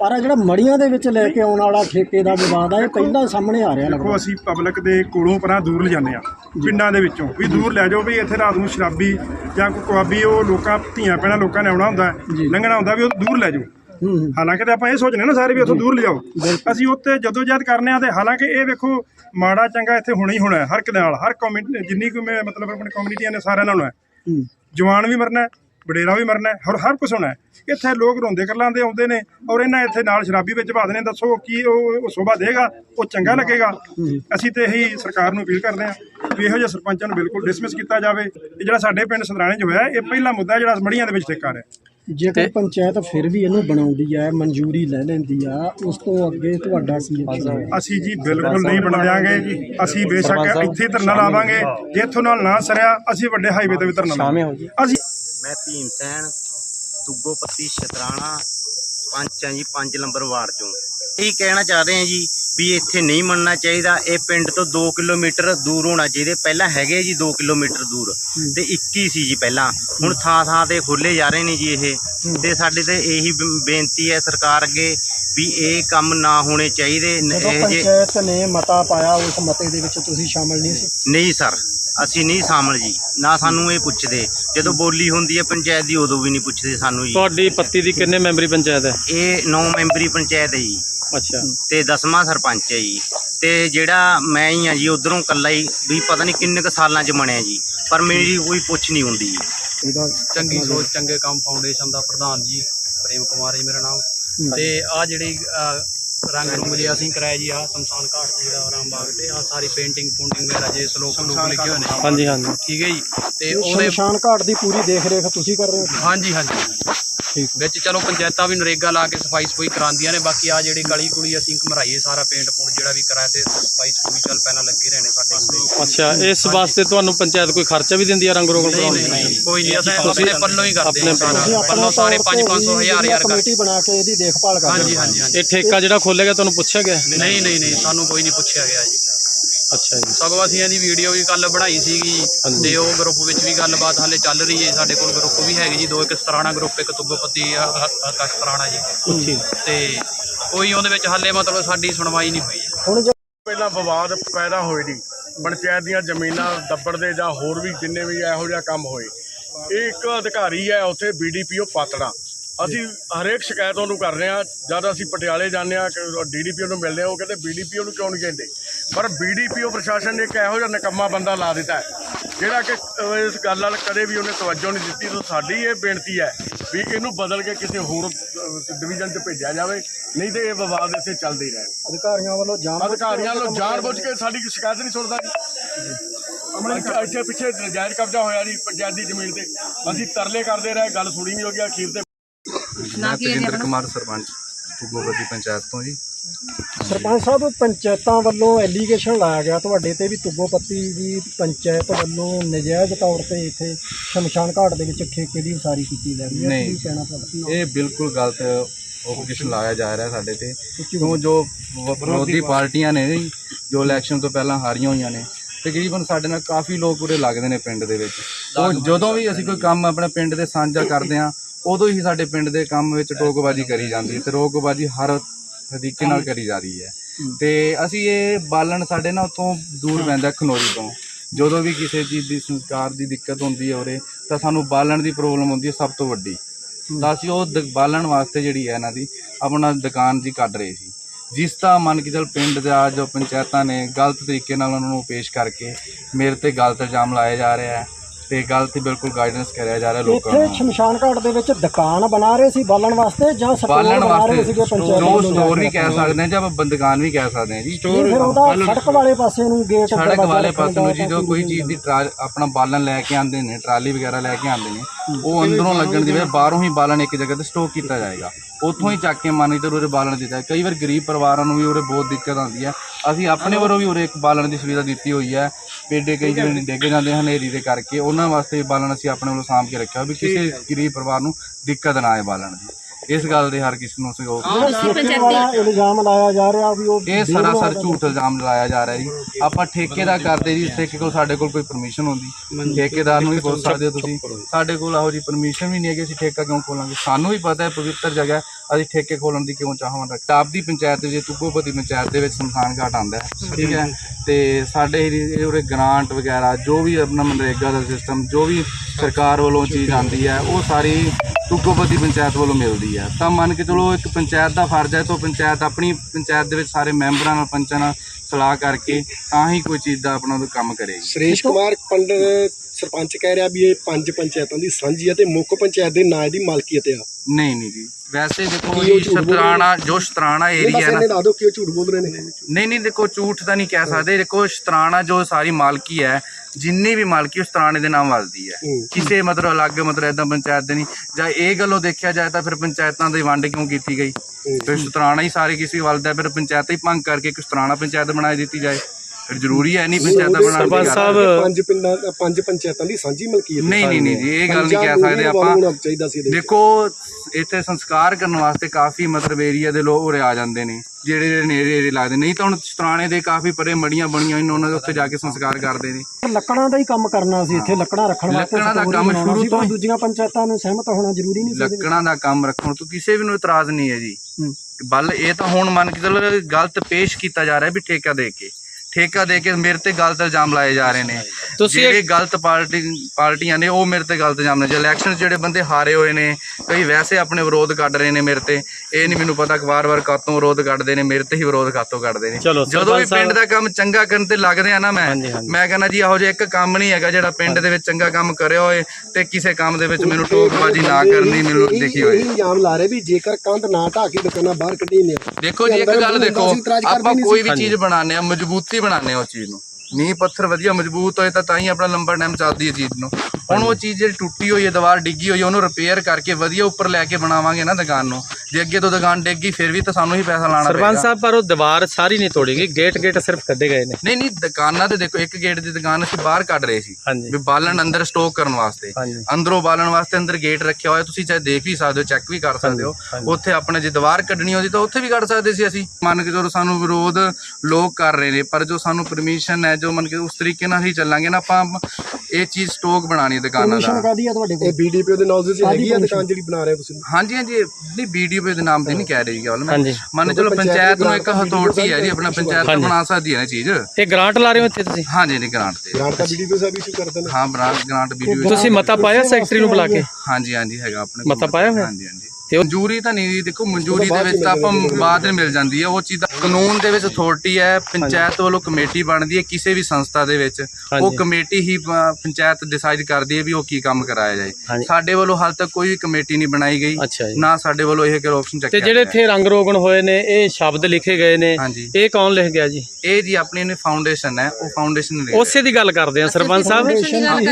ਪਰ ਜਿਹੜਾ ਮੜੀਆਂ ਦੇ ਵਿੱਚ ਲੈ ਕੇ ਆਉਣ ਵਾਲਾ ਠੇਕੇ ਦਾ ਵਿਵਾਦ ਆ ਇਹ ਪਹਿਲਾਂ ਸਾਹਮਣੇ ਆ ਰਿਹਾ ਦੇਖੋ ਲੱਗਦਾ। ਅਸੀਂ ਪਬਲਿਕ ਦੇ ਕੋਲੋਂ ਪਰਾਂ ਦੂਰ ਲਿਜਾਨੇ ਆ ਪਿੰਡਾਂ ਦੇ ਵਿੱਚੋਂ। ਵੀ ਦੂਰ ਲੈ ਜਾਓ ਵੀ ਇੱਥੇ ਰਾਤ ਨੂੰ ਸ਼ਰਾਬੀ ਜਾਂ ਕੋਈ ਕੁਆਬੀ ਉਹ ਲੋਕਾਂ ਧੀਆਂ ਪੈਣਾ ਲੋਕਾਂ ਨੇ ਆਉਣਾ ਹੁੰਦਾ ਹੈ, ਜੀ। ਲੰਘਣਾ ਹੁੰਦਾ ਵੀ ਉਹ ਦੂਰ ਲੈ ਜਾਓ। ਹੂੰ ਹੂੰ। ਹਾਲਾਂਕਿ ਤੇ ਆਪਾਂ ਇਹ ਸੋਚਨੇ ਨਾ ਸਾਰੇ ਵੀ ਉੱਥੋਂ ਦੂਰ ਲਿਜਾਓ। ਅਸੀਂ ਉੱਤੇ ਜਦੋਂ ਜਦ ਕਰਨੇ ਆ ਤੇ ਹਾਲਾਂਕਿ ਇਹ ਵੇਖੋ ਮਾੜਾ ਚੰਗਾ ਇੱਥੇ ਹੋਣਾ ਹੀ ਹੋਣਾ ਹੈ ਹਰ ਇੱਕ ਦੇ ਨਾਲ ਹਰ ਕਮਿਊਨਿਟੀ ਜਿੰਨੀ ਕੋਈ ਮੈਂ ਮਤਲਬ ਆਪਣੀ ਕਮਿਊਨਿਟੀਆਂ ਨੇ ਸਾਰਿਆਂ ਨਾਲ ਹੋਣਾ ਹੈ। ਹੂੰ। ਜਵਾਨ ਵੀ ਮਰਨਾ ਹੈ ਵਡੇਰਾ ਵੀ ਮਰਨਾ ਹੈ ਔਰ ਹਰ ਕੁਝ ਹੋਣਾ ਹੈ। ਇੱਥੇ ਲੋਕ ਰੋਂਦੇ ਕਰਲਾਂਦੇ ਆਉਂਦੇ ਨੇ ਔਰ ਇਹਨਾਂ ਇੱਥੇ ਨਾਲ ਸ਼ਰਾਬੀ ਵਿੱਚ ਬਾਦ ਨੇ। ਦੱਸੋ ਕੀ ਉਹ ਸ਼ੋਭਾ ਦੇਗਾ? ਉਹ ਚੰਗਾ ਲੱਗੇਗਾ? ਅਸੀਂ ਤੇ ਇਹੀ ਸਰਕਾਰ ਨੂੰ ਅਪੀਲ ਕਰਦੇ ਹਾਂ ਵੀ ਇਹੋ ਜਿਹੇ ਸਰਪੰਚਾਂ ਨੂੰ ਬਿਲਕੁਲ ਡਿਸਮਿਸ ਕੀਤਾ ਜਾਵੇ। ਇਹ ਜਿਹੜਾ ਸਾਡੇ ਪਿੰਡ ਸੰਦਰਾਣੇ 'ਚ ਹੋਇਆ ਇਹ ਪਹਿਲਾ ਮੁੱਦਾ ਜਿਹੜਾ ਮੜੀਆਂ ਦੇ ਵਿੱਚ ਠੇਕਾ ਰਿਹਾ। ਜੇਕਰ ਪੰਚਾਇਤ ਫਿਰ ਵੀ ਇਹਨੂੰ ਬਣਾਉਂਦੀ ਹੈ ਮਨਜ਼ੂਰੀ ਲੈ ਲੈਂਦੀ ਆ ਉਸ ਤੋਂ ਅੱਗੇ ਤੁਹਾਡਾ ਕੀ ਅਸੀਂ ਜੀ ਬਿਲਕੁਲ ਨਹੀਂ ਬਣ ਦਿਆਂਗੇ ਅਸੀਂ ਬੇਸ਼ੱਕ ਇੱਥੇ ਧਰਨਾ ਲਾਵਾਂਗੇ। ਜੇ ਇੱਥੋਂ ਨਾਲ ਨਾ ਸਰਿਆ ਅਸੀਂ ਵੱਡੇ ਹਾਈਵੇ ਤੇ ਵੀ ਧਰਨਾ ਲਾਵਾਂਗੇ। ਅਸੀਂ ਮੈਂ ਭੀਮ ਸੈਨ ਤੁੱਗੋ ਪੱਤੀ ਸ਼ਤਰਾਣਾ ਪੰਚ ਹਾਂ ਜੀ 5 ਨੰਬਰ ਵਾਰਡ ਚੋਂ। ਇਹ ਕਹਿਣਾ ਚਾਹ ਰਹੇ ਹਾਂ ਜੀ ਵੀ ਇੱਥੇ ਨਹੀਂ ਮੰਨਣਾ ਚਾਹੀਦਾ। ਇਹ ਪਿੰਡ ਤੋਂ 2 ਕਿਲੋਮੀਟਰ ਦੂਰ ਹੋਣਾ ਚਾਹੀਦਾ। ਪਹਿਲਾਂ ਹੈਗੇ ਜੀ 2 ਕਿਲੋਮੀਟਰ ਦੂਰ। ਤੇ 21 ਸੀ ਜੀ ਪਹਿਲਾਂ। ਹੁਣ ਥਾਂ ਥਾਂ ਤੇ ਖੋਲੇ ਜਾ ਰਹੇ ਨੇ ਜੀ ਇਹ। ਤੇ ਸਾਡੇ ਤੇ ਇਹੀ ਬੇਨਤੀ ਹੈ ਸਰਕਾਰ ਅੱਗੇ ਵੀ ਇਹ ਕੰਮ ਨਾ ਹੋਣੇ ਚਾਹੀਦੇ। ਇਹ ਜੇ ਪੰਚਾਇਤ ਨੇ ਮਤਾ ਪਾਇਆ ਉਸ ਮਤੇ ਦੇ ਵਿੱਚ ਤੁਸੀਂ ਸ਼ਾਮਲ ਨਹੀਂ ਸੀ? ਨਹੀਂ ਸਰ। ਅਸੀਂ ਨਹੀਂ ਸ਼ਾਮਲ ਜੀ ਨਾ ਸਾਨੂੰ ਇਹ ਪੁੱਛਦੇ। ਜਦੋਂ ਬੋਲੀ ਹੁੰਦੀ ਹੈ ਪੰਚਾਇਤ ਦੀ ਉਦੋਂ ਵੀ ਨਹੀਂ ਪੁੱਛਦੇ ਸਾਨੂੰ ਜੀ। ਤੁਹਾਡੀ ਪੱਤੀ ਦੀ ਕਿੰਨੇ ਮੈਂਬਰੀ ਪੰਚਾਇਤ ਹੈ? ਇਹ 9 ਮੈਂਬਰੀ ਪੰਚਾਇਤ ਹੈ ਜੀ। ਅੱਛਾ। ਤੇ ਦਸਵਾਂ ਸਰਪੰਚ ਹੈ ਜੀ। ਤੇ ਜਿਹੜਾ ਮੈਂ ਹੀ ਆ ਜੀ ਉਧਰੋਂ ਕੱਲਾ ਹੀ ਵੀ ਪਤਾ ਨਹੀਂ ਕਿੰਨੇ ਕੁ ਸਾਲਾਂ 'ਚ ਬਣਿਆ ਜੀ। ਪਰ ਮੇਰੀ ਕੋਈ ਪੁੱਛ ਨਹੀਂ ਹੁੰਦੀ ਜੀ। ਇਹਦਾ ਚੰਗੀ ਸੋਚ ਚੰਗੇ ਕੰਮ ਫਾਊਂਡੇਸ਼ਨ ਦਾ ਪ੍ਰਧਾਨ ਜੀ ਪ੍ਰੇਮ ਕੁਮਾਰ ਜੀ ਮੇਰਾ ਨਾਮ। ਤੇ ਆ ਜਿਹੜੀ ਰੰਗ ਰੂਮ ਜੇ ਅਸੀਂ ਕਰਾਇਆ ਜੀ ਆ ਸ਼ਮਸ਼ਾਨ ਘਾਟ ਤੇ ਜਿਹੜਾ ਆਰਾਮ ਬਾਗ ਤੇ ਆ ਸਾਰੀ ਪੇਂਟਿੰਗ ਪੂੰਟਿੰਗ ਵਗੈਰਾ ਜੇ ਸਲੋਕ ਲੋਕ ਲਿਖੇ ਹੋਏ ਨੇ ਹਾਂਜੀ ਹਾਂਜੀ। ਠੀਕ ਹੈ ਜੀ। ਤੇ ਉਹਦੇ ਸ਼ਮਸ਼ਾਨ ਘਾਟ ਦੀ ਪੂਰੀ ਦੇਖ ਰੇਖ ਤੁਸੀਂ ਕਰ ਰਹੇ ਹੋ? ਹਾਂਜੀ ਹਾਂਜੀ। ਵਿੱਚ ਚਲੋ ਪੰਚਾਇਤਾਂ ਵੀ ਨਰੇਗਾ ਲਾ ਕੇ ਸਫ਼ਾਈ ਸਫ਼ਾਈ ਕਰਾਉਂਦੀਆਂ ਨੇ ਬਾਕੀ ਆ ਜਿਹੜੀ ਗਲੀ ਕੁੜੀ ਅਸੀਂ ਘਮਰਾਈਏ ਸਾਰਾ ਪੇਂਟ ਪੂੰਟ ਜਿਹੜਾ ਵੀ ਕਰਾਇਆ ਤੇ ਸਫ਼ਾਈ ਸਫੂਈ ਚੱਲ ਪਹਿਲਾਂ ਲੱਗੇ ਰਹੇ ਨੇ ਸਾਡੇ ਕੋਲ। ਅੱਛਾ ਇਸ ਵਾਸਤੇ ਤੁਹਾਨੂੰ ਪੰਚਾਇਤ ਕੋਈ ਖਰਚਾ ਵੀ ਦਿੰਦੀ ਆ ਰੰਗ ਰੋਗਨ ਕਰਾਉਣ ਨਹੀਂ ਕੋਈ ਨਹੀਂ ਅਸੀਂ ਆਪਣੇ ਪੱਲੋਂ ਹੀ ਕਰਦੇ ਹਾਂ ਆਪਣੇ ਸਾਰਾ। ਪੱਲੋਂ। ਸਾਰੇ 5 500 ਹਜ਼ਾਰ ਹਜ਼ਾਰ ਕਰਕੇ ਕਮੇਟੀ ਬਣਾ ਕੇ ਇਹਦੀ ਦੇਖਭਾਲ ਕਰਦੇ ਹਾਂਜੀ ਹੋ। ਹਾਂਜੀ ਹਾਂਜੀ। ਇਹ ਠੇਕਾ ਜਿਹੜਾ ਖੋਲੇਗਾ ਤੁਹਾਨੂੰ ਪੁੱਛਿਆ ਗਿਆ? ਨਹੀਂ ਨਹੀਂ ਨਹੀਂ ਸਾਨੂੰ ਕੋਈ ਨਹੀਂ ਪੁੱਛਿਆ ਗਿਆ ਜੀ। ਅੱਛਾ ਜੀ। ਸਗੋਂ ਅਸੀਂ ਇਹਦੀ ਵੀਡੀਓ ਵੀ ਕੱਲ ਬਣਾਈ ਸੀਗੀ ਤੇ ਉਹ ਗਰੁੱਪ ਵਿੱਚ ਵੀ ਗੱਲਬਾਤ ਹਾਲੇ ਚੱਲ ਰਹੀ ਹੈ। ਸਾਡੇ ਕੋਲ ਗਰੁੱਪ ਵੀ ਹੈਗੇ ਜੀ ਦੋ ਇੱਕ ਸਤਰਾਣਾ ਗਰੁੱਪ ਇੱਕ ਤੁੱਗੋਪੱਤੀ ਆ ਆਕਾਸ਼ ਸਤਰਾਣਾ ਜੀ। ਉੱਚੀ ਤੇ ਕੋਈ ਉਹਦੇ ਵਿੱਚ ਹਾਲੇ ਮਤਲਬ ਸਾਡੀ ਸੁਣਵਾਈ ਨਹੀਂ ਹੋਈ। ਹੁਣ ਜੇ ਪਹਿਲਾਂ ਵਿਵਾਦ ਪੈਦਾ ਹੋਏ ਨਹੀਂ ਪੰਚਾਇਤ ਦੀਆਂ ਜ਼ਮੀਨਾਂ ਦੱਬੜ ਦੇ ਜਾਂ ਹੋਰ ਵੀ ਜਿੰਨੇ ਵੀ ਇਹੋ ਜਿਹਾ ਕੰਮ ਹੋਏ। ਇਹ ਇੱਕ ਅਧਿਕਾਰੀ ਹੈ ਉੱਥੇ ਬੀਡੀਪੀਓ ਪਾਤੜਾ। ਅਸੀਂ ਹਰੇਕ ਸ਼ਿਕਾਇਤ ਉਹਨੂੰ ਕਰ ਰਹੇ ਹਾਂ। ਜਦ ਅਸੀਂ ਪਟਿਆਲੇ ਜਾਂਦੇ ਹਾਂ ਡੀਡੀਪੀਓ ਨੂੰ ਮਿਲਦੇ ਹਾਂ ਉਹ ਕਹਿੰਦੇ ਬੀਡੀਪੀਓ ਨੂੰ ਕਿਉਂ ਨਹੀਂ ਕਹਿੰਦੇ? ਪਰ ਬੀਡੀਪੀਓ ਪ੍ਰਸ਼ਾਸਨ ਨੇ ਇੱਕ ਇਹੋ ਜਿਹਾ ਨਿਕੰਮਾ ਬੰਦਾ ਲਾ ਦਿੱਤਾ ਹੈ ਜਿਹੜਾ ਕਿ ਇਸ ਗੱਲ ਨਾਲ ਕਦੇ ਵੀ ਉਹਨੇ ਤਵੱਜੋ ਨਹੀਂ ਦਿੱਤੀ। ਤਾਂ ਸਾਡੀ ਇਹ ਬੇਨਤੀ ਹੈ ਵੀ ਇਹਨੂੰ ਬਦਲ ਕੇ ਕਿਸੇ ਹੋਰ ਡਿਵੀਜ਼ਨ 'ਚ ਭੇਜਿਆ ਜਾਵੇ ਨਹੀਂ ਤੇ ਇਹ ਵਿਵਾਦ ਇੱਥੇ ਚੱਲਦੇ ਹੀ ਰਹਿਣ। ਅਧਿਕਾਰੀਆਂ ਵੱਲੋਂ ਜਾਣ ਅਧਿਕਾਰੀਆਂ ਵੱਲੋਂ ਜਾਣਬੁੱਝ ਕੇ ਸਾਡੀ ਸ਼ਿਕਾਇਤ ਨਹੀਂ ਸੁਣਦਾ ਜੀ। ਇੱਥੇ- ਇੱਥੇ ਪਿੱਛੇ ਨਜਾਇਜ਼ ਕਬਜ਼ਾ ਹੋਇਆ ਜੀ ਪੰਚਾਇਤ ਦੀ ਜ਼ਮੀਨ ਤੇ। ਅਸੀਂ ਤਰਲੇ ਕਰਦੇ ਰਹੇ ਗੱਲ ਸੁਣੀ ਨਹੀਂ ਹੋ ਗਿਆ ਅਖੀਰ ਤੇ ਮੈਂ ਤੇਜਿੰਦਰ ਕੁਮਾਰ ਸਰਪੰਚ ਫੁੱਗੋਪਤੀ ਪੰਚਾਇਤ ਤੋਂ ਜੀ। ਸਰਪੰਚ ਸਾਹਿਬ ਪੰਚਾਇਤਾਂ ਵੱਲੋਂ ਐਲੀਗੇਸ਼ਨ ਲਾਇਆ ਗਿਆ। ਤੁਹਾਡੇ ਤੇ ਵੀ ਤੁੱਗੋਪੱਤੀ ਦੀ ਪੰਚਾਇਤ ਵੱਲੋਂ ਨਜਾਇਜ਼ ਤੌਰ ਤੇ ਇੱਥੇ ਸ਼ਮਸ਼ਾਨ ਘਾਟ ਦੇ ਵਿੱਚ ਠੇਕੇ ਦੀ ਉਸਾਰੀ ਕੀਤੀ ਜਾ ਰਹੀ ਹੈ। ਨਹੀਂ। ਕੀ ਕਹਿਣਾ ਤੁਹਾਡਾ? ਇਹ ਬਿਲਕੁਲ ਗਲਤ ਓਪੋਜੀਸ਼ਨ ਲਾਇਆ ਜਾ ਰਿਹਾ ਸਾਡੇ ਤੇ। ਕਿਉਂ ਜੋ ਵਿਰੋਧੀ ਪਾਰਟੀਆਂ ਨੇ ਜੀ, ਜੋ ਇਲੈਕਸ਼ਨ ਤੋਂ ਪਹਿਲਾਂ ਹਾਰੀਆਂ ਹੋਈਆਂ ਨੇ ਤਕਰੀਬਨ ਸਾਡੇ ਨਾਲ ਕਾਫੀ ਲੋਕ ਉਰੇ ਲੱਗਦੇ ਨੇ ਪਿੰਡ ਦੇ ਵਿੱਚ। ਉਹ ਜਦੋਂ ਵੀ ਅਸੀਂ ਕੋਈ ਕੰਮ ਆਪਣੇ ਪਿੰਡ ਦੇ ਸਾਂਝਾ ਕਰਦੇ ਹਾਂ ਉਦੋਂ ਹੀ ਸਾਡੇ ਪਿੰਡ ਦੇ ਕੰਮ ਵਿੱਚ ਟੋਕਬਾਜ਼ੀ ਕਰੀ ਜਾਂਦੀ ਹੈ ਤੇ ਰੋਕਬਾਜ਼ੀ ਹਰ ਤਰੀਕੇ ਨਾਲ ਕਰੀ ਜਾ ਰਹੀ ਹੈ। ਤੇ ਅਸੀਂ ਇਹ ਬਾਲਣ ਸਾਡੇ ਨਾਲ ਉੱਥੋਂ ਦੂਰ ਪੈਂਦਾ ਖਨੋਰੀ ਤੋਂ। ਜਦੋਂ ਵੀ ਕਿਸੇ ਚੀਜ਼ ਦੀ ਸੰਸਕਾਰ ਦੀ ਦਿੱਕਤ ਹੁੰਦੀ ਹੈ ਉਰੇ ਤਾਂ ਸਾਨੂੰ ਬਾਲਣ ਦੀ ਪ੍ਰੋਬਲਮ ਹੁੰਦੀ ਹੈ ਸਭ ਤੋਂ ਵੱਡੀ। ਤਾਂ ਅਸੀਂ ਉਹ ਦ- ਬਾਲਣ ਵਾਸਤੇ ਜਿਹੜੀ ਹੈ ਇਹਨਾਂ ਦੀ ਆਪਣਾ ਦੁਕਾਨ ਜੀ ਕੱਢ ਰਹੇ ਸੀ। ਜਿਸ ਦਾ ਮੰਨ ਕੇ ਚੱਲ ਪਿੰਡ ਦਾ ਜੋ ਪੰਚਾਇਤਾਂ ਨੇ ਗਲਤ ਤਰੀਕੇ ਨਾਲ ਉਹਨਾਂ ਨੂੰ ਪੇਸ਼ ਕਰਕੇ ਮੇਰੇ ਤੇ ਗਲਤ ਇਲਜ਼ਾਮ ਲਾਇਆ ਜਾ ਰਿਹਾ ਹੈ ਤੇ ਗਲਤ ਬਿਲਕੁਲ ਗਾਈਡੈਂਸ ਕਰਿਆ ਜਾ ਰਿਹਾ ਲੋਕਾਂ ਇੱਥੇ ਨੂੰ। ਸ਼ਮਸ਼ਾਨ ਘਾਟ ਦੇ ਵਿੱਚ ਦੁਕਾਨ ਬਣਾ ਰਹੇ ਸੀ ਬਾਲਣ ਵਾਸਤੇ ਜਾਂ ਸਟੋਰ ਬਾਲਣ ਬਣਾ ਰਹੇ ਵਾਸਤੇ ਸੀਗੇ ਪੰਚਾਇਤ ਜੋ ਸਟੋਰ ਵੀ ਕਹਿ? ਸਕਦੇ ਹਾਂ ਜਾਂ ਬੰਦਗਾਨ ਵੀ ਕਹਿ ਸਕਦੇ ਹਾਂ ਜੀ। ਨਹੀਂ, ਫਿਰ ਉਹਦਾ ਸੜਕ ਵਾਲੇ ਪਾਸੇ ਨੂੰ ਗੇਟ ਸੜਕ ਦਰਵਾਜ਼ਾ ਵਾਲੇ ਰੱਖਣ ਪਾਸੇ ਨੂੰ ਦਾ ਜਦੋਂ ਕੋਈ ਚੀਜ਼ ਦੀ ਟਰਾ- ਆਪਣਾ ਬਾਲਣ ਲੈ ਕੇ ਆਉਂਦੇ ਨੇ ਟਰਾਲੀ ਵਗੈਰਾ ਲੈ ਕੇ ਆਉਂਦੇ ਨੇ ਉਹ ਅੰਦਰੋਂ ਲੱਗਣ ਦੀ ਬਜਾਏ ਬਾਹਰੋਂ ਹੀ ਬਾਲਣ ਇੱਕ ਜਗ੍ਹਾ ਤੇ ਸਟੋਕ ਕੀਤਾ ਜਾਏਗਾ। ਉੱਥੋਂ ਹੀ ਚੱਕ ਕੇ ਮੰਨ ਕੇ ਉਹਦੇ ਬਾਲਣ ਦਿੱਤਾ ਜਾਏ। ਕਈ ਵਾਰ ਗਰੀਬ ਪਰਿਵਾਰਾਂ ਨੂੰ ਵੀ ਉਹਦੇ ਬਹੁਤ ਦਿੱਕਤ ਆਉਂਦੀ ਹੈ। ਅਸੀਂ ਆਪਣੇ ਵੱਲੋਂ ਵੀ ਉਹਦੇ ਇੱਕ ਬਾਲਣ ਦੀ ਸੁਵਿਧਾ ਦਿੱਤੀ ਹੋਈ ਹੈ। ਪੇਡੇ ਕਈ ਜਿਵੇਂ ਡਿੱਗ ਜਾਂਦੇ ਹਨ ਹਨੇਰੀ ਦੇ ਕਰਕੇ ਉਹਨਾਂ ਵਾਸਤੇ ਵੀ ਬਾਲਣ ਅਸੀਂ ਆਪਣੇ ਵੱਲੋਂ ਸਾਂਭ ਕੇ ਰੱਖਿਆ ਵੀ ਕਿਸੇ ਗਰੀਬ ਪਰਿਵਾਰ ਨੂੰ ਦਿੱਕਤ ਨਾ ਆਏ ਬਾਲਣ ਦੀ। ਇਸ ਗੱਲ ਦੇ ਹਰ ਕਿਸੇ ਨੂੰ ਸਹਿਯੋਗ ਠੇਕੇ ਵਾਲਾ ਇਲਜ਼ਾਮ ਲਾਇਆ ਜਾ ਰਿਹਾ ਵੀ ਉਹ ਇਹ ਸਰਾਸਰ ਝੂਠ ਇਲਜ਼ਾਮ ਲਾਇਆ ਜਾ ਰਿਹਾ ਜੀ। ਆਪਾਂ ਠੇਕੇ ਦਾ ਕਰਦੇ ਜੀ ਠੇਕੇ ਕੋਲ ਸਾਡੇ ਕੋਲ ਕੋਈ ਪਰਮਿਸ਼ਨ ਹੁੰਦੀ। ਠੇਕੇਦਾਰ ਨੂੰ ਵੀ ਪੁੱਛ ਸਕਦੇ ਹੋ ਤੁਸੀਂ। ਸਾਡੇ ਕੋਲ ਇਹੋ ਜੀ ਪਰਮਿਸ਼ਨ ਵੀ ਨਹੀਂ ਹੈ ਕਿ ਅਸੀਂ ਠੇਕਾ ਕਿਉਂ ਖੋਲਾਂਗੇ? ਸਾਨੂੰ ਵੀ ਪਤਾ ਹੈ ਪਵਿੱਤਰ ਜਗ੍ਹਾ ਅਸੀਂ ਠੇਕੇ ਖੋਲਣ ਦੀ ਕਿਉਂ ਚਾਹਵਾਂ ਟਾਪ ਦੀ ਪੰਚਾਇਤ ਦੇ ਵਿੱਚ ਤੁਗੋਪਤੀ ਪੰਚਾਇਤ ਦੇ ਵਿੱਚ ਸ਼ਮਸ਼ਾਨ ਘਾਟ ਆਉਂਦਾ ਹੈ। ਠੀਕ ਹੈ? ਤੇ ਸਾਡੇ ਇਹ ਉਰੇ ਗ੍ਰਾਂਟ ਵਗੈਰਾ ਜੋ ਵੀ ਆਪਣਾ ਮਨਰੇਗਾ ਦਾ ਸਿਸਟਮ ਜੋ ਵੀ ਸਰਕਾਰ ਵੱਲੋਂ ਚੀਜ਼ ਆਉਂਦੀ ਹੈ, ਉਹ ਸਾਰੀ ਤੁਗੋਪਤੀ ਪੰਚਾਇਤ ਵੱਲੋਂ ਮਿਲਦੀ ਹੈ। ਤਾਂ ਮੰਨ ਕੇ ਚਲੋ ਇੱਕ ਪੰਚਾਇਤ ਦਾ ਫਰਜ਼ ਹੈ, ਤਾਂ ਪੰਚਾਇਤ ਆਪਣੀ ਪੰਚਾਇਤ ਦੇ ਵਿੱਚ ਸਾਰੇ ਮੈਂਬਰਾਂ ਨਾਲ ਪੰਚਾਂ ਨਾਲ ਸਲਾਹ ਕਰਕੇ ਤਾਂ ਹੀ ਕੋਈ ਚੀਜ਼ ਦਾ ਆਪਣਾ ਕੰਮ ਕਰੇਗੀ। ਸੁਰੇਸ਼ ਕੁਮਾਰ, ਪੰਡਤ ਸਰਪੰਚ ਕਹਿ ਰਿਹਾ ਵੀ ਇਹ ਪੰਜ ਪੰਚਾਇਤਾਂ ਦੀ ਸਾਂਝੀ ਹੈ ਤੇ ਮੁੱਖ ਪੰਚਾਇਤ ਦੇ ਨਾਂ ਦੀ ਮਾਲਕੀਅਤ ਆ ਨਹੀਂ ਨਹੀਂ ਜੀ। ਵੈਸੇ ਦੇਖੋ ਜੀ ਸ਼ਤਰਾਣਾ ਜੋ ਸ਼ਤਰਾਣਾ ਏਰੀਆ ਹੈ ਨਾ। ਇਹਨੇ ਦੱਸ ਦਿਓ ਕਿ ਉਹ ਝੂਠ ਬੋਲ ਰਹੇ ਨੇ। ਨਹੀਂ ਨਹੀਂ ਦੇਖੋ ਝੂਠ ਤਾਂ ਨਹੀਂ ਕਹਿ ਸਕਦੇ। ਦੇਖੋ ਸ਼ਤਰਾਣਾ ਜੋ ਸਾਰੀ ਮਾਲਕੀ ਹੈ ਜਿੰਨੀ ਵੀ ਮਾਲਕੀ ਉਸ ਤਰਾਣੇ ਦੇ ਨਾਮ ਵੱਲਦੀ ਹੈ। ਹੂੰ। ਕਿਸੇ ਮਤਲਬ ਅਲੱਗ ਮਤਲਬ ਇਦਾਂ ਪੰਚਾਇਤ ਦੇ ਨਹੀਂ। ਜਾਂ ਇਹ ਗੱਲੋਂ ਦੇਖਿਆ ਜਾਏ ਤਾਂ ਫਿਰ ਪੰਚਾਇਤਾਂ ਦੀ ਵੰਡ ਕਿਉਂ ਕੀਤੀ ਗਈ? ਫਿਰ ਸ਼ਤਰਾਣਾ ਹੀ ਸਾਰੇ ਕਿਸੇ ਵੱਲਦਾ ਫਿਰ ਪੰਚਾਇਤ ਹੀ ਭੰਗ ਕਰਕੇ ਇੱਕ ਸ਼ਤਰਾਣਾ ਪੰਚਾਇਤ ਬਣਾ ਦਿੱਤੀ ਜਾਏ। ਫਿਰ ਜ਼ਰੂਰੀ ਹੈ ਨਹੀਂ ਪੰਚਾਇਤਾਂ ਬਣਾਉਣ ਦੀ ਸਰਪੰਚ ਗੱਲ। ਸਾਹਿਬ ਪੰਜ ਪਿੰਡਾਂ ਪੰਜ ਪੰਚਾਇਤਾਂ ਦੀ ਸਾਂਝੀ ਮਲਕੀਅਤ। ਨਹੀਂ ਨਹੀਂ ਨਹੀਂ ਜੀ ਇਹ ਗੱਲ ਨਹੀਂ ਕਹਿ ਸਕਦੇ ਆਪਾਂ ਚਾਹੀਦਾ ਸੀ। ਦੇਖੋ ਇੱਥੇ ਸੰਸਕਾਰ ਕਰਨ ਵਾਸਤੇ ਕਾਫੀ ਮਤਲਬ ਏਰੀਆ ਦੇ ਲੋਕ ਉਰੇ ਆ ਜਾਂਦੇ ਨੇ ਜਿਹੜੇ ਜਿਹੜੇ ਨੇੜੇ ਨੇੜੇ ਲੱਗਦੇ ਨਹੀਂ ਤਾਂ ਹੁਣ ਸਤਰਾਣੇ ਦੇ ਕਾਫੀ ਪਰੇ ਮੜੀਆਂ ਬਣੀਆਂ ਹੋਈਆਂ ਉਹਨਾਂ ਦੇ ਉੱਤੇ ਜਾ ਕੇ ਸੰਸਕਾਰ ਕਰਦੇ ਨੇ ਲੱਕੜਾਂ ਦਾ ਹੀ ਕੰਮ ਕਰਨਾ ਸੀ ਇੱਥੇ ਲੱਕੜਾਂ ਰੱਖਣ ਵਾਸਤੇ ਲੱਕੜਾਂ ਦਾ ਕੰਮ ਸ਼ੁਰੂ ਤੋਂ ਦੂਜੀਆਂ ਪੰਚਾਇਤਾਂ ਨੂੰ ਸਹਿਮਤ ਹੋਣਾ ਜ਼ਰੂਰੀ ਨਹੀਂ ਸੀ। ਲੱਕੜਾਂ ਦਾ ਕੰਮ ਰੱਖਣ ਤੋਂ ਕਿਸੇ ਵੀ ਨੂੰ ਇਤਰਾਜ਼ ਨਹੀਂ ਹੈ ਜੀ। ਬਲ ਇਹ ਤਾਂ ਹੁਣ ਮੰਨ ਕੇ ਚੱਲੋ ਗਲਤ ਪੇਸ਼ ਕੀਤਾ ਜਾ ਰਿਹਾ ਵੀ ਠੇਕਾ ਦੇ ਕੇ ਠੇਕਾ ਦੇ ਕੇ ਮੇਰੇ ਤੇ ਗਲਤ ਇਲਜ਼ਾਮ ਲਾਏ ਜਾ ਰਹੇ ਨੇ। ਤੁਸੀਂ ਜਿਹੜੇ ਗਲਤ ਪਾਰਟੀ ਪਾਰਟੀਆਂ ਨੇ ਉਹ ਮੇਰੇ ਤੇ ਗਲਤ ਇਲਜ਼ਾਮ ਨੇ ਜੇ ਇਲੈਕਸ਼ਨ ਜਿਹੜੇ ਬੰਦੇ ਹਾਰੇ ਹੋਏ ਨੇ ਕਈ ਵੈਸੇ ਆਪਣੇ ਵਿਰੋਧ ਕੱਢ ਰਹੇ ਨੇ ਮੇਰੇ ਤੇ। ਇਹ ਨਹੀਂ ਮੈਨੂੰ ਪਤਾ ਕਿ ਵਾਰ-ਵਾਰ ਕਾਤੋਂ ਵਿਰੋਧ ਕੱਢਦੇ ਨੇ ਮੇਰੇ ਤੇ ਹੀ ਵਿਰੋਧ ਕਾਤੋਂ ਕੱਢਦੇ ਨੇ। ਜਦੋਂ ਵੀ ਪਿੰਡ ਦਾ ਕੰਮ ਚੰਗਾ ਕਰਨ ਤੇ ਲੱਗਦੇ ਆ ਨਾ ਮੈਂ। ਮੈਂ ਕਹਿੰਦਾ ਜੀ ਇਹੋ ਜਿਹਾ ਇੱਕ ਕੰਮ ਨਹੀਂ ਹੈਗਾ ਜਿਹੜਾ ਪਿੰਡ ਦੇ ਵਿੱਚ ਚੰਗਾ ਕੰਮ ਕਰਿਆ ਹੋਏ ਤੇ ਕਿਸੇ ਕੰਮ ਦੇ ਵਿੱਚ ਮੈਨੂੰ ਟੋਕਬਾਜ਼ੀ ਨਾ ਕਰਨੀ ਮੈਨੂੰ ਦੇਖੀ ਹੋਏ ਇਲਜ਼ਾਮ ਲਾ ਰਹੇ ਵੀ ਜੇਕਰ ਕੰਧ ਨਾ ਢਾਹ ਕੇ ਦੁਕਾਨਾਂ ਬਾਹਰ ਕੱਢੀ ਨੇ ਦੇਖੋ ਜੀ ਇੱਕ ਗੱਲ ਦੇਖੋ ਆਪਾਂ ਨਹੀਂ ਕੋਈ ਵੀ ਚੀਜ਼ ਬਣਾਉਂਦੇ ਆ ਮਜ਼ਬੂਤੀ ਬਣਾਉਂਦੇ ਆ ਉਸ ਚੀਜ਼ ਨੂੰ? ਨੀਂਹ ਪੱਥਰ ਵਧੀਆ ਮਜ਼ਬੂਤ ਹੋਏ ਤਾਂ ਤਾਂ ਹੀ ਆਪਣਾ ਲੰਬਾ ਟਾਈਮ ਚੱਲਦੀ ਹੈ ਚੀਜ਼ ਨੂੰ। ਹੁਣ ਉਹ ਚੀਜ਼ ਜਿਹੜੀ ਟੁੱਟੀ ਹੋਈ ਹੈ ਦੀਵਾਰ ਡਿੱਗੀ ਹੋਈ ਹੈ ਉਹਨੂੰ ਰਿਪੇਅਰ ਕਰਕੇ ਵਧੀਆ ਉੱਪਰ ਲੈ ਕੇ ਬਣਾਵਾਂਗੇ ਨਾ ਦੁਕਾਨ ਨੂੰ। ਜੇ ਅੱਗੇ ਤੋਂ ਦੁਕਾਨ ਡਿੱਗ ਗਈ ਫਿਰ ਵੀ ਤਾਂ ਸਾਨੂੰ ਹੀ ਪੈਸਾ ਲਾਣਾ ਸਰਪੰਚ ਸਾਹਿਬ ਪਰ ਉਹ ਦੀਵਾਰ ਸਾਰੀ ਨਹੀਂ ਤੋੜੀ ਗਈ ਗੇਟ ਗੇਟ ਸਿਰਫ ਕੱਢੇ ਗਏ ਨੇ। ਨਹੀਂ ਨਹੀਂ ਦੁਕਾਨਾਂ ਤੇ ਦੇਖੋ ਇੱਕ ਗੇਟ ਦੀ ਦੁਕਾਨ ਅਸੀਂ ਬਾਹਰ ਕੱਢ ਰਹੇ ਸੀ। ਵੀ ਬਾਲਣ ਅੰਦਰ ਸਟੋਕ ਕਰਨ ਵਾਸਤੇ। ਅੰਦਰੋਂ ਬਾਲਣ ਵਾਸਤੇ ਅੰਦਰ ਗੇਟ ਰੱਖਿਆ ਹੋਇਆ ਤੁਸੀਂ ਚਾਹੇ ਦੇਖ ਵੀ ਸਕਦੇ ਹੋ ਚੈੱਕ ਵੀ ਕਰ ਸਕਦੇ ਹੋ। ਉੱਥੇ ਆਪਣੇ ਜੇ ਦੀਵਾਰ ਕੱਢਣੀ ਹੁੰਦੀ ਤਾਂ ਉੱਥੇ ਵੀ ਕੱਢ ਸਕਦੇ ਸੀ ਅਸੀਂ। ਮੰਨ ਕੇ ਜਦੋਂ ਸਾਨੂੰ ਵਿਰੋਧ ਲੋਕ ਕਰ ਰਹੇ ਨੇ ਪਰ ਜੋ ਸਾਨੂੰ ਪਰਮਿਸ਼ਨ ਹੈ ਜੋ ਮੰਨ ਕੇ ਉਸ ਤਰੀਕੇ ਨਾਲ ਹੀ ਚੱਲਾਂਗੇ ਨਾ ਆਪਾਂ ਇਹ ਚੀਜ਼ ਸਟੋਕ ਬਣਾਣੀ ਦੁਕਾਨਾਂ ਪਰਮਿਸ਼ਨ ਦਾ ਕਾਦੀ ਆ ਤੁਹਾਡੇ ਕੋਲ? ਇਹ ਬੀਡੀਪੀਓ ਦੇ ਨੌਲੇਜ ਚ ਹੈਗੀ ਆ ਦੁਕਾਨ ਜਿਹੜੀ ਬਣਾ ਰਹੇ ਹੋ ਤੁਸੀਂ? ਹਾਂਜੀ ਹਾਂਜੀ ਨਹੀਂ ਵੀਡੀਓ ਦੇ ਨਾਮ ਤੇ ਨਹੀਂ ਕਹਿ ਰਹੀ ਗੱਲ ਮੈਂ। ਹਾਂਜੀ। ਮੰਨ ਚਲੋ ਪੰਚਾਇਤ ਨੂੰ ਇੱਕ ਹਥੌੜੀ ਹੈ ਜੀ ਆਪਣਾ ਪੰਚਾਇਤ ਤਾਂ ਹਾਂਜੀ। ਬਣਾ ਸਕਦੀ ਹੈ ਨਾ ਚੀਜ਼। ਇਹ ਗ੍ਰਾਂਟ ਲਾ ਰਹੇ ਹੋ ਇੱਥੇ ਤੁਸੀਂ? ਹਾਂਜੀ ਨਹੀਂ ਗ੍ਰਾਂਟ ਤੇ। ਗ੍ਰਾਂਟ ਤਾਂ ਬੀਡੀਪੀਓ ਸਾਹਿਬ ਇਸ਼ੂ ਕਰਦੇ ਨੇ। ਹਾਂ ਗ੍ਰਾਂਟ ਗ੍ਰਾਂਟ ਵੀਡੀਓ ਤੁਸੀਂ ਮਤਾ ਪਾਇਆ ਸੈਕਟਰੀ ਨੂੰ। ਬੁਲਾ ਕੇ? ਹਾਂਜੀ ਹਾਂਜੀ ਹੈਗਾ ਆਪਣੇ ਮਤਾ ਪਾਇਆ ਹੋਇਆ? ਹਾਂਜੀ ਹਾਂਜੀ। ਤੇ ਉਹ- ਮਨਜ਼ੂਰੀ ਤਾਂ ਨਹੀਂ ਜੀ, ਦੇਖੋ ਮਨਜ਼ੂਰੀ ਦੇ ਵਿੱਚ ਤਾਂ ਆਪਾਂ ਬਾਅਦ ਵਿੱਚ ਮਿਲ ਜਾਂਦੀ ਹੈ। ਉਹ ਚੀਜ਼ ਦਾ ਕਾਨੂੰਨ ਦੇ ਵਿੱਚ ਅਥਾਰਟੀ ਹੈ ਪੰਚਾਇਤ ਵੱਲੋਂ ਕਮੇਟੀ ਬਣਦੀ ਹੈ ਕਿਸੇ ਵੀ ਸੰਸਥਾ ਦੇ ਵਿੱਚ। ਉਹ। ਕਮੇਟੀ ਹੀ ਪੰਚਾਇਤ ਡਿਸਾਈਡ ਕਰਦੀ ਹੈ ਵੀ ਉਹ ਕੀ ਕੰਮ ਕਰਾਇਆ ਜਾਏ। ਸਾਡੇ ਵੱਲੋਂ ਹਾਲ ਤੱਕ ਕੋਈ ਵੀ ਕਮੇਟੀ ਨਹੀਂ ਬਣਾਈ ਗਈ। ਨਾ ਸਾਡੇ ਵੱਲੋਂ ਇਹ ਕੋਈ ਆਪਸ਼ਨ ਤੇ ਚੱਕਿਆ ਜਿਹੜੇ ਗਿਆ। ਇੱਥੇ ਰੰਗ ਰੋਗਨ ਹੋਏ ਨੇ ਇਹ ਸ਼ਬਦ ਲਿਖੇ ਗਏ ਨੇ। ਇਹ ਕੌਣ ਲਿਖ ਗਿਆ ਜੀ? ਇਹ ਜੀ ਆਪਣੀ ਨੇ ਫਾਊਂਡੇਸ਼ਨ ਹੈ। ਉਹ ਫਾਊਂਡੇਸ਼ਨ ਨੇ ਉਸੇ ਦੀ ਗੱਲ ਕਰਦੇ ਆ ਸਰਪੰਚ ਸਾਹਿਬ।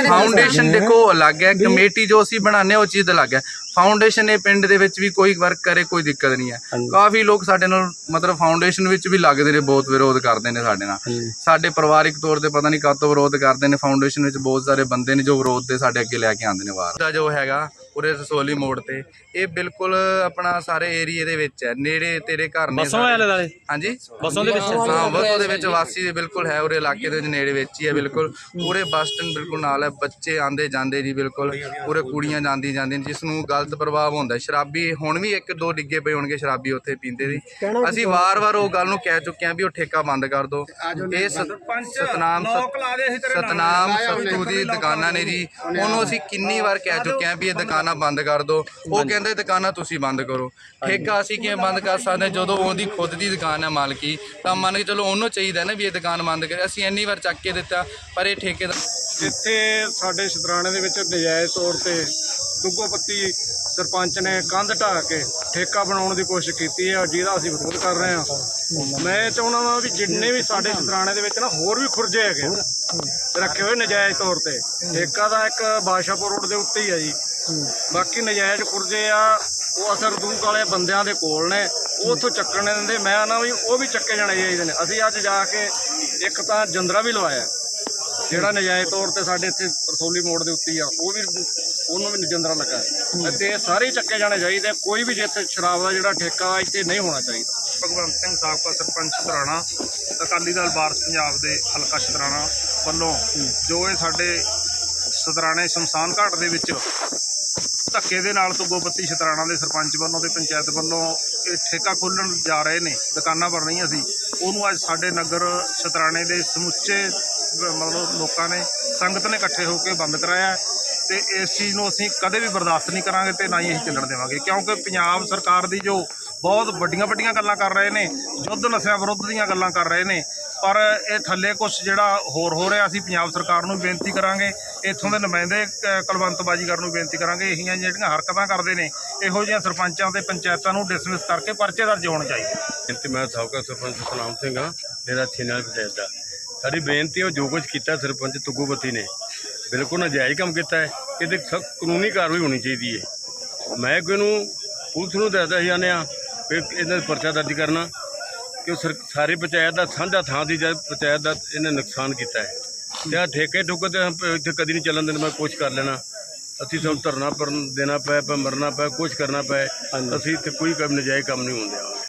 ਫਾਊਂਡੇਸ਼ਨ ਦੇਖੋ ਅਲੱਗ ਹੈ। ਕਮੇਟੀ ਜੋ ਅਸੀਂ ਬਣਾਉਂਦੇ ਉਹ ਚੀਜ਼ ਅਲੱਗ ਹੈ। ਫਾਊਂਡੇਸ਼ਨ ਇਹ ਪਿੰਡ ਦੇ ਵਿੱਚ ਵੀ ਕੋਈ ਵਰਕ ਕਰੇ ਕੋਈ ਦਿੱਕਤ ਨਹੀਂ ਹੈ। ਹਾਂਜੀ। ਕਾਫੀ ਲੋਕ ਸਾਡੇ ਨਾਲ ਮਤਲਬ ਫਾਊਂਡੇਸ਼ਨ ਵਿੱਚ ਵੀ ਲੱਗਦੇ ਨੇ ਬਹੁਤ ਵਿਰੋਧ ਕਰਦੇ ਨੇ ਸਾਡੇ ਨਾਲ। ਹਾਂਜੀ। ਸਾਡੇ ਪਰਿਵਾਰਿਕ ਤੌਰ ਤੇ ਪਤਾ ਨਹੀਂ ਕਦ ਤੋਂ ਵਿਰੋਧ ਕਰਦੇ ਨੇ ਫਾਊਂਡੇਸ਼ਨ ਵਿੱਚ ਬਹੁਤ ਸਾਰੇ ਬੰਦੇ ਨੇ ਜੋ ਵਿਰੋਧ ਦੇ ਸਾਡੇ ਅੱਗੇ ਲੈ ਕੇ ਆਉਂਦੇ ਨੇ ਵਾਰ ਦਾ ਜੋ ਹੈਗਾ ਉਰੇ ਰਸੋਲੀ ਮੋੜ ਤੇ ਇਹ ਬਿਲਕੁਲ ਆਪਣਾ ਸਾਰੇ ਏਰੀਏ ਦੇ ਵਿੱਚ ਹੈ। ਨੇੜੇ ਤੇਰੇ ਘਰ ਨੇ ਬੱਸੋਂ ਸਾਰੇ। ਵਾਲੇ ਹਾਂਜੀ। ਬੱਸੋਂ ਦੇ ਵਿੱਚ ਹਾਂ ਬੱਸੋਂ ਦੇ ਵਿੱਚ ਵਾਸੀ ਦੇ ਬਿਲਕੁਲ ਹੈ ਉਰੇ ਇਲਾਕੇ ਦੇ ਵਿੱਚ ਨੇੜੇ ਵਿੱਚ ਹੀ ਹੈ ਬਿਲਕੁਲ। ਪੂਰੇ ਬੱਸ ਸਟੈਂਡ ਬਿਲਕੁਲ ਨਾਲ ਹੈ ਬੱਚੇ ਆਂਦੇ ਜਾਂਦੇ ਜੀ ਬਿਲਕੁਲ। ਪੂਰੇ ਕੁੜੀਆਂ ਜਾਂਦੀ ਜਾਂਦੀਆਂ ਨੇ, ਜਿਸ ਨੂੰ ਗਲਤ ਪ੍ਰਭਾਵ ਹੁੰਦਾ ਹੈ। ਸ਼ਰਾਬੀ ਹੁਣ ਵੀ ਇੱਕ ਦੋ ਡਿੱਗੇ ਪਏ ਹੋਣਗੇ ਸ਼ਰਾਬੀ ਉੱਥੇ ਪੀਂਦੇ ਦੀ ਅਸੀਂ ਵਾਰ-ਵਾਰ ਉਹ ਗੱਲ ਨੂੰ ਕਹਿ ਚੁੱਕੇ ਹਾਂ ਵੀ ਉਹ ਠੇਕਾ ਬੰਦ ਕਰ ਦਿਓ ਇਹ ਸਤ- ਸਤਨਾਮ ਸਤ- ਸਤਨਾਮ ਸਤੂ ਦੀ ਦੁਕਾਨਾਂ ਨੇ ਜੀ। ਉਹਨੂੰ ਅਸੀਂ ਕਿੰਨੀ ਵਾਰ ਕਹਿ ਚੁੱਕੇ ਹਾਂ ਵੀ ਇਹ ਦੁਕਾਨਾਂ ਬੰਦ ਕਰ ਦਿਓ ਉਹ ਕਹਿੰਦੇ ਦੁਕਾਨਾਂ ਤੁਸੀਂ ਬੰਦ ਕਰੋ। ਠੇਕਾ ਅਸੀਂ ਕਿਵੇਂ ਬੰਦ ਕਰ ਸਕਦੇ? ਜਦੋਂ ਉਹਦੀ ਖੁਦ ਦੀ ਦੁਕਾਨ ਹੈ ਮਾਲਕੀ ਤਾਂ ਮੰਨ ਕੇ ਚਲੋ ਉਹਨੂੰ ਚਾਹੀਦਾ ਨਾ ਵੀ ਇਹ ਦੁਕਾਨ ਬੰਦ ਕਰੇ। ਅਸੀਂ ਇੰਨੀ ਵਾਰ ਚੱਕ ਕੇ ਦਿੱਤਾ ਪਰ ਇਹ ਠੇਕੇਦਾਰ ਇੱਥੇ ਸਾਡੇ ਸ਼ਤਰਾਣੇ ਦੇ ਵਿੱਚ ਨਜਾਇਜ਼ ਤੌਰ ਤੇ ਦੁੱਗੋਪੱਤੀ ਸਰਪੰਚ ਨੇ ਕੰਧ ਢਾਹ ਕੇ ਠੇਕਾ ਬਣਾਉਣ ਦੀ ਕੋਸ਼ਿਸ਼ ਕੀਤੀ ਹੈ ਜਿਹਦਾ ਅਸੀਂ ਵਿਰੋਧ ਕਰ ਰਹੇ ਹਾਂ। ਮੈਂ ਚਾਹੁੰਦਾ ਵਾਂ ਵੀ ਜਿੰਨੇ ਵੀ ਸਾਡੇ ਸ਼ਤਰਾਣੇ ਦੇ ਵਿੱਚ ਨਾ ਹੋਰ ਵੀ ਖੁਰਜੇ ਹੈਗੇ ਰੱਖੇ ਹੋਏ ਨਜਾਇਜ਼ ਤੌਰ ਤੇ। ਠੇਕਾ ਦਾ ਇੱਕ ਬਾਦਸ਼ਾਹਪੁਰ ਰੋਡ ਦੇ ਉੱਤੇ ਹੀ ਹੈ ਜੀ। ਬਾਕੀ ਨਜਾਇਜ਼ ਖੁਰਜੇ ਆ, ਉਹ ਅਸਰਦੂਕ ਵਾਲੇ ਬੰਦਿਆਂ ਦੇ ਕੋਲ ਨੇ। ਉਹ ਉੱਥੋਂ ਚੱਕਣ ਨਹੀਂ ਦਿੰਦੇ। ਮੈਂ ਨਾ ਵੀ ਉਹ ਵੀ ਚੱਕੇ ਜਾਣੇ ਚਾਹੀਦੇ ਨੇ। ਅਸੀਂ ਅੱਜ ਜਾ ਕੇ ਇੱਕ ਤਾਂ ਜੰਦਰਾ ਵੀ ਲਵਾਇਆ। ਜਿਹੜਾ ਨਜਾਇਜ਼ ਤੌਰ ਤੇ ਸਾਡੇ ਇੱਥੇ ਰਸੋਲੀ ਮੋੜ ਦੇ ਉੱਤੇ ਆ ਉਹ ਵੀ ਉਹਨੂੰ ਵੀ ਨਜੰਦਰਾ ਲੱਗਾ। ਤੇ ਸਾਰੇ ਚੱਕੇ ਜਾਣੇ ਚਾਹੀਦੇ ਕੋਈ ਵੀ ਜੇ ਇੱਥੇ ਸ਼ਰਾਬ ਦਾ ਜਿਹੜਾ ਠੇਕਾ ਇੱਥੇ ਨਹੀਂ ਹੋਣਾ ਚਾਹੀਦਾ। ਭਗਵੰਤ ਸਿੰਘ ਸਾਬਕਾ ਸਰਪੰਚ ਸ਼ਤਰਾਣਾ ਅਕਾਲੀ ਦਲ ਵਾਰਸ ਪੰਜਾਬ ਦੇ ਹਲਕਾ ਸ਼ਤਰਾਣਾ ਵੱਲੋਂ ਜੋ ਇਹ ਸਾਡੇ ਸ਼ਤਰਾਣੇ ਸ਼ਮਸ਼ਾਨ ਘਾਟ ਦੇ ਵਿੱਚ ਧੱਕੇ ਦੇ ਨਾਲ ਤੁੱਗੋਪੱਤੀ ਸ਼ਤਰਾਣਾ ਦੇ ਸਰਪੰਚ ਵੱਲੋਂ ਤੇ ਪੰਚਾਇਤ ਵੱਲੋਂ ਇਹ ਠੇਕਾ ਖੋਲਣ ਜਾ ਰਹੇ ਨੇ ਦੁਕਾਨਾਂ ਬਣ ਰਹੀਆਂ ਸੀ ਉਹਨੂੰ ਅੱਜ ਸਾਡੇ ਨਗਰ ਸ਼ਤਰਾਣੇ ਦੇ ਸਮੁੱਚੇ ਮਤਲਬ ਲੋਕਾਂ ਨੇ, ਸੰਗਤ ਨੇ ਇਕੱਠੇ ਹੋ ਕੇ ਬੰਦ ਕਰਾਇਆ ਹੈ ਤੇ ਇਸ ਚੀਜ਼ ਨੂੰ ਅਸੀਂ ਕਦੇ ਵੀ ਬਰਦਾਸ਼ਤ ਨਹੀਂ ਕਰਾਂਗੇ ਤੇ ਨਾ ਹੀ ਅਸੀਂ ਚੱਲਣ ਦੇਵਾਂਗੇ। ਕਿਉਂਕਿ ਪੰਜਾਬ ਸਰਕਾਰ ਦੀ ਜੋ ਬਹੁਤ ਵੱਡੀਆਂ ਵੱਡੀਆਂ ਗੱਲਾਂ ਕਰ ਰਹੇ ਨੇ, ਯੁੱਧ ਨਸ਼ਿਆਂ ਵਿਰੁੱਧ ਦੀਆਂ ਗੱਲਾਂ ਕਰ ਰਹੇ ਨੇ, ਪਰ ਇਹ ਥੱਲੇ ਕੁਝ ਜਿਹੜਾ ਹੋਰ ਹੋ ਰਿਹਾ, ਅਸੀਂ ਪੰਜਾਬ ਸਰਕਾਰ ਨੂੰ ਬੇਨਤੀ ਕਰਾਂਗੇ, ਇੱਥੋਂ ਦੇ ਨੁਮਾਇੰਦੇ ਕ- ਕੁਲਵੰਤ ਬਾਜੀਗਰ ਨੂੰ ਬੇਨਤੀ ਕਰਾਂਗੇ ਇਹੀਆਂ ਜਿਹੜੀਆਂ ਹਰਕਤਾਂ ਕਰਦੇ ਨੇ, ਇਹੋ ਜਿਹੀਆਂ ਸਰਪੰਚਾਂ ਤੇ ਪੰਚਾਇਤਾਂ ਨੂੰ ਡਿਸਮਿਸ ਕਰਕੇ ਪਰਚੇ ਦਰਜ ਹੋਣ ਚਾਹੀਦੇ। ਮੈਂ ਸਾਬਕਾ ਸਰਪੰਚ ਸਤਨਾਮ ਸਿੰਘ ਹਾਂ, ਮੇਰਾ ਛੇਨਾਲ ਪੰਚਾਇਤ ਦਾ। ਸਾਡੀ ਬੇਨਤੀ ਹੈ ਉਹ ਜੋ ਕੁਝ ਕੀਤਾ ਸਰਪੰਚ ਤੁੱਗੂਪਤੀ ਨੇ ਬਿਲਕੁਲ ਨਾਜਾਇਜ਼ ਕੰਮ ਕੀਤਾ ਹੈ ਇਹਦੇ ਸਖਤ ਕਾਨੂੰਨੀ ਕਾਰਵਾਈ ਹੋਣੀ ਚਾਹੀਦੀ ਹੈ। ਮੈਂ ਕੋਈ ਨੂੰ ਪੁਲਿਸ ਨੂੰ ਦੱਸਦਾ ਜਾਂਦੇ ਆ ਕਿ ਇਹਨਾਂ ਦਾ ਪਰਚਾ ਦਰਜ ਕਰਨਾ ਕਿ ਉਹ ਸਰ- ਪੰਚਾਇਤ ਦਾ ਸਾਂਝਾ ਥਾਂ ਦੀ ਜਦ ਪੰਚਾਇਤ ਦਾ ਇਹਨੇ ਨੁਕਸਾਨ ਕੀਤਾ ਹੈ। ਤੇ ਆਹ ਠੇਕੇ ਠੁਕੇ ਤੇ ਇੱਥੇ ਕਦੀ ਨਹੀਂ ਚੱਲਣ ਦੇਣਾ ਮੈਂ ਕੁਛ ਕਰ ਲੈਣਾ। ਅਸੀਂ ਸਾਨੂੰ ਧਰਨਾ ਪਰ ਦੇਣਾ ਪਏ ਮਰਨਾ ਪਏ ਕੁਛ ਕਰਨਾ ਪਏ ਅਸੀਂ ਇੱਥੇ ਕੋਈ ਕੰਮ ਨਜਾਇਜ਼ ਕੰਮ ਨਹੀਂ ਹੁੰਦੇ